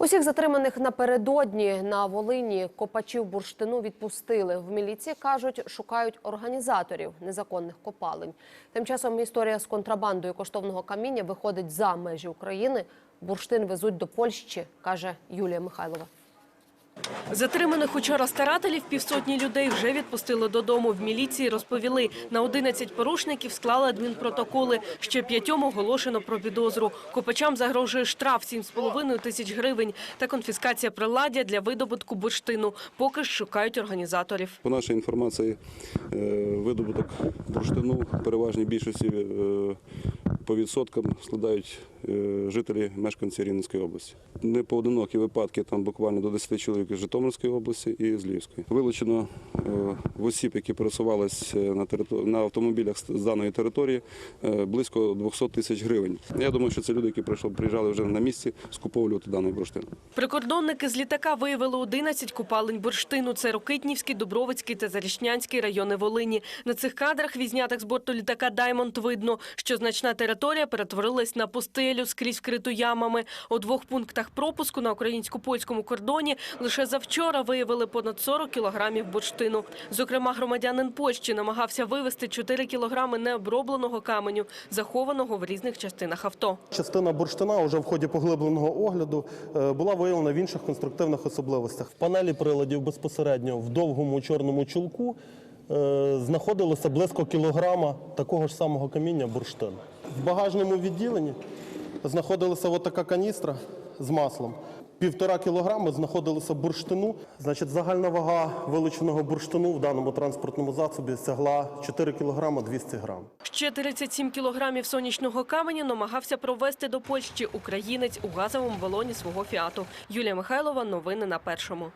Усіх затриманих напередодні на Волині копачів бурштину відпустили. В міліції кажуть, шукають організаторів незаконних копалень. Тим часом історія з контрабандою коштовного каміння виходить за межі України. Бурштин везуть до Польщі, каже Юлія Михайлова. Затриманих учора старателів півсотні людей вже відпустили додому. В міліції розповіли, на 11 порушників склали адмінпротоколи. Ще п'ятьом оголошено про підозру. Копачам загрожує штраф 7,5 тисяч гривень та конфіскація приладдя для видобутку бурштину. Поки ж шукають організаторів. По нашій інформації, е, видобуток бурштину переважній більшості е, по відсоткам складають жителі мешканці Рівненської області. Не поодинокі випадки, там буквально до 10 чоловік з Житомирської області і з Львівської. Вилучено е, в осіб, які пересувалися на, територ- на автомобілях з даної території, е, близько 200 тисяч гривень. Я думаю, що це люди, які прийшов- приїжджали вже на місці скуповувати даний бурштин. Прикордонники з літака виявили 11 купалень бурштину. Це Рокитнівський, Дубровицький та Зарічнянський райони Волині. На цих кадрах, відзнятих з борту літака «Даймонд», видно, що значна територія перетворилась на пустелю скрізь вкриту ямами. У двох пунктах пропуску на українсько-польському кордоні лише завчора виявили понад 40 кілограмів бурштину. Зокрема, громадянин Польщі намагався вивезти 4 кілограми необробленого каменю, захованого в різних частинах авто. Частина бурштина вже в ході поглибленого огляду е, була виявлена в інших конструктивних особливостях. В панелі приладів безпосередньо в довгому чорному чулку е, знаходилося близько кілограма такого ж самого каміння бурштин. В багажному відділенні знаходилася от така каністра з маслом. Півтора кілограми знаходилося бурштину. Значить, загальна вага вилученого бурштину в даному транспортному засобі сягла 4 кілограма 200 грам. Ще 37 кілограмів сонячного каменю намагався провести до Польщі українець у газовому балоні свого фіату. Юлія Михайлова. Новини на першому.